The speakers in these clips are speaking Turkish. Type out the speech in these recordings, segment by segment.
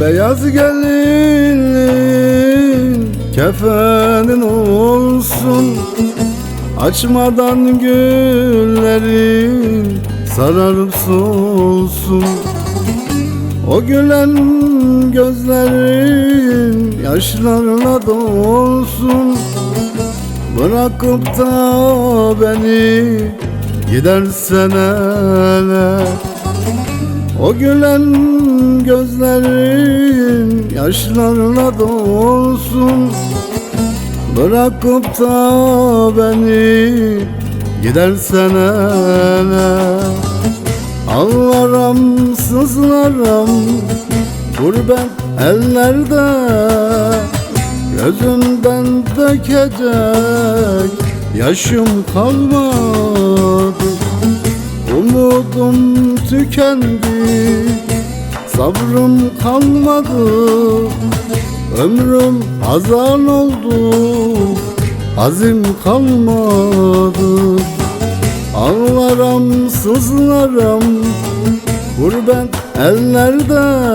Beyaz gelin kefenin olsun. Açmadan güllerin sararıp solsun. O gülen gözlerin yaşlarla dolsun. Bırakıp da beni gidersen hele O gülen gözlerin yaşlarla dolsun. Bırakıp da beni gidersen hele Ağlarım sızlarım gurbet ellerde. Gözümden dökecek yaşım kalmadı. Umudum tükendi. Sabrım kalmadı Ömrüm hazan oldu. Azim kalmadı. Ağlarım sızlarım Gurbet ellerde.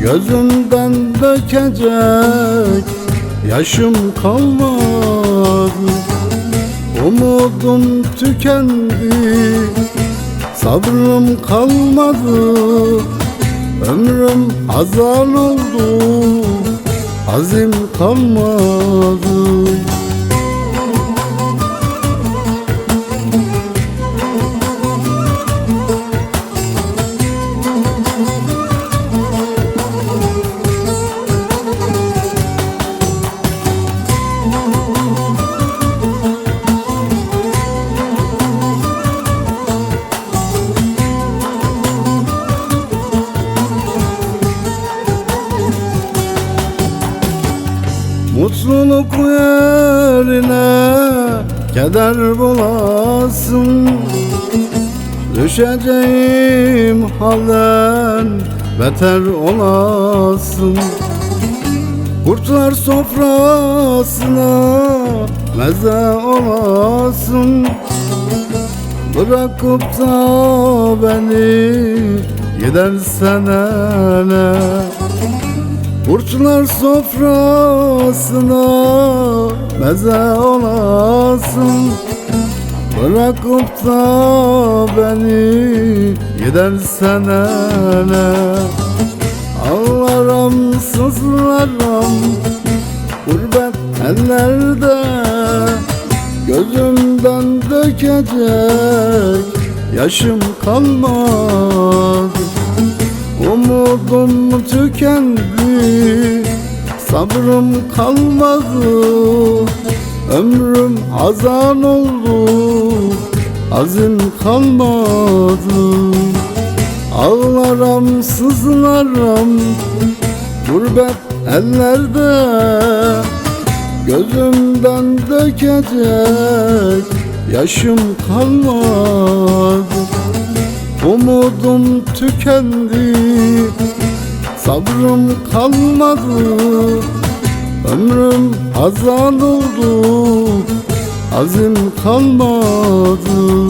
Gözümden dökecek Yaşım kalmadı. Umudum tükendi Sabrım kalmadı Ömrüm azal oldu Azim kalmadı Mutluluk yerine keder bulasın. Düşeceğim halden beter olasın. Kurtlar sofrasına meze olasın. Bırakıp da beni gidersen hele Kurtlar sofrasına meze olasın. Bırakıp da beni gidersen hele Ağlarım sızlarım gurbet ellerde. Gözümden dökecek yaşım kalmadı Umudum tükendi? Sabrım kalmadı. Ömrüm azan oldu. Azim kalmadı. Ağlarım sızlarım. Gurbet ellerde. Gözümden dökecek Yaşım kalmadı Umudum tükendi. Sabrım kalmadı. Ömrüm hazan oldu. Azim kalmadı